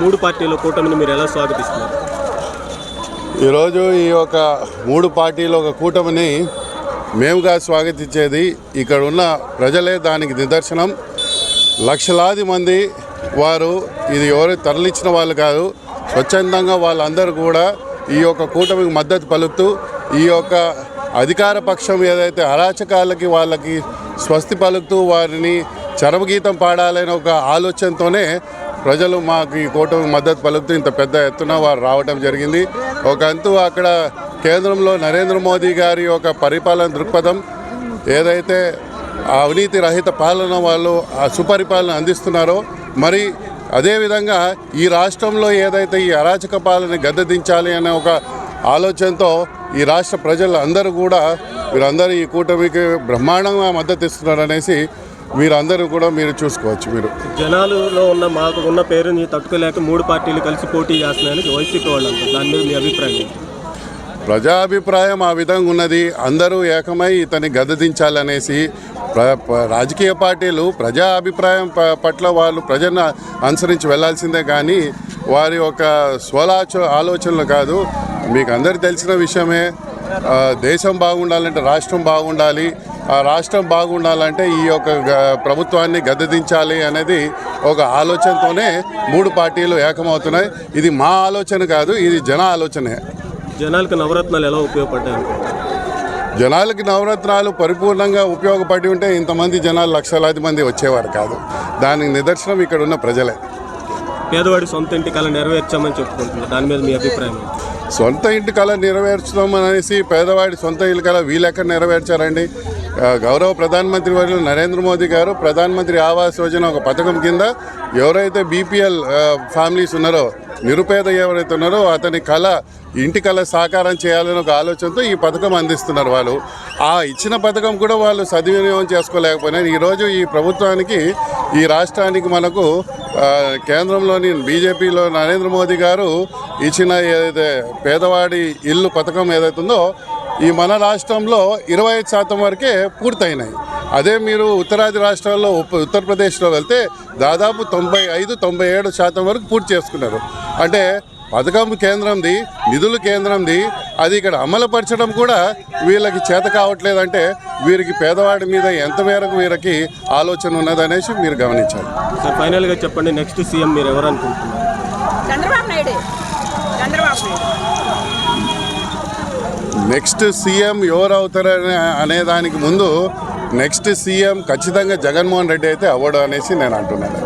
మూడు పార్టీల కూటమిని మీరు ఎలా స్వాగతిస్తున్నారు? ఈరోజు ఈ యొక్క మూడు పార్టీల ఒక కూటమిని మేముగా స్వాగతించేది ఇక్కడ ఉన్న ప్రజలే దానికి నిదర్శనం. లక్షలాది మంది వారు ఇది ఎవరు తరలించిన వాళ్ళు కాదు స్వచ్ఛందంగా వాళ్ళందరూ కూడా ఈ యొక్క కూటమికి మద్దతు పలుకుతూ ఈ యొక్క అధికార పక్షం ఏదైతే అరాచకాలకి వాళ్ళకి స్వస్తి పలుకుతూ వారిని చరమగీతం పాడాలనే ఒక ఆలోచనతోనే ప్రజలు మాకు ఈ కూటమి మద్దతు పలుకుతూ ఇంత పెద్ద ఎత్తున వారు రావడం జరిగింది. ఒక అంతు అక్కడ కేంద్రంలో నరేంద్ర మోదీ గారి యొక్క పరిపాలన దృక్పథం ఏదైతే అవినీతి రహిత పాలన వాళ్ళు ఆ సుపరిపాలన అందిస్తున్నారో మరి అదేవిధంగా ఈ రాష్ట్రంలో ఏదైతే ఈ అరాచక పాలన గద్దదించాలి అనే ఒక ఆలోచనతో ఈ రాష్ట్ర ప్రజలు అందరూ కూడా వీరందరూ ఈ కూటమికి బ్రహ్మాండంగా మద్దతు ఇస్తున్నారు అనేసి మీరందరూ కూడా మీరు చూసుకోవచ్చు మీరు. జనాలులో ఉన్న మాకు ఉన్న పేరుని తట్టుకోలేక మూడు పార్టీలు కలిసి పోటీ చేస్తున్నాయని వైసీపీ వాళ్ళు అంటారు. దాని మీద మీ అభిప్రాయం? ప్రజాభిప్రాయం ఆ విధంగా ఉన్నది. అందరూ ఏకమై ఇతన్ని గద్దదించాలనేసి రాజకీయ పార్టీలు ప్రజా అభిప్రాయం ప- పట్ల వాళ్ళు ప్రజలను అనుసరించి వెళ్ళాల్సిందే కానీ వారి ఒక స్వలాచ ఆలోచనలు కాదు. మీకు అందరికీ తెలిసిన విషయమే. దేశం బాగుండాలంటే రాష్ట్రం బాగుండాలి. రాష్ట్రం బాగుండాలంటే ఈ యొక్క ప్రభుత్వాన్ని గద్దెదించాలి అనేది ఒక ఆలోచనతోనే మూడు పార్టీలు ఏకమవుతున్నాయి. ఇది మా ఆలోచన కాదు ఇది జన ఆలోచనే. జనాలకు నవరత్నాలు ఎలా ఉపయోగపడ్డాయి? జనాలకి నవరత్నాలు పరిపూర్ణంగా ఉపయోగపడి ఉంటే ఇంతమంది జనాలు లక్షలాది మంది వచ్చేవారు కాదు. దానికి నిదర్శనం ఇక్కడ ఉన్న ప్రజలే. పేదవాడి సొంత ఇంటి కళ నెరవేర్చామని చెప్పుకుంటున్నారు. దాని మీద మీ అభిప్రాయం? సొంత ఇంటి కళ నెరవేర్చడం అనేసి పేదవాడి సొంత ఇల్లు కళ వీలెక్కడ నెరవేర్చారండి? గౌరవ ప్రధానమంత్రి వర్యులు నరేంద్ర మోదీ గారు ప్రధానమంత్రి ఆవాస్ యోజన ఒక పథకం కింద ఎవరైతే బీపీఎల్ ఫ్యామిలీస్ ఉన్నారో నిరుపేద ఎవరైతే ఉన్నారో అతని కళ ఇంటి కళ సాకారం చేయాలని ఒక ఆలోచనతో ఈ పథకం అందిస్తున్నారు వాళ్ళు. ఆ ఇచ్చిన పథకం కూడా వాళ్ళు సద్వినియోగం చేసుకోలేకపోయినా ఈరోజు ఈ ప్రభుత్వానికి ఈ రాష్ట్రానికి మనకు కేంద్రంలోని బీజేపీలో నరేంద్ర మోదీ గారు ఇచ్చిన ఏదైతే పేదవాడి ఇల్లు పథకం ఏదైతుందో ఉందో ఈ మన రాష్ట్రంలో ఇరవై ఐదు శాతం వరకే పూర్తయినాయి. అదే మీరు ఉత్తరాది రాష్ట్రాల్లో ఉత్తరప్రదేశ్లో వెళ్తే దాదాపు తొంభై ఐదు తొంభై ఏడు శాతం వరకు పూర్తి చేసుకున్నారు. అంటే పథకం కేంద్రంది నిధులు కేంద్రంది అది ఇక్కడ అమలుపరచడం కూడా వీళ్ళకి చేత కావట్లేదంటే వీరికి పేదవాడి మీద ఎంత మేరకు వీరికి ఆలోచన ఉన్నదనేసి మీరు గమనించాలి. సార్ ఫైనల్గా చెప్పండి నెక్స్ట్ సీఎం మీరు ఎవరు అనుకుంటున్నారు? చంద్రబాబు నాయుడు. చంద్రబాబు నాయుడు. నెక్స్ట్ సీఎం ఎవరు అవుతారని అనే దానికి ముందు నెక్స్ట్ సీఎం ఖచ్చితంగా జగన్మోహన్ రెడ్డి అయితే అవ్వడం అనేసి నేను అంటున్నాను.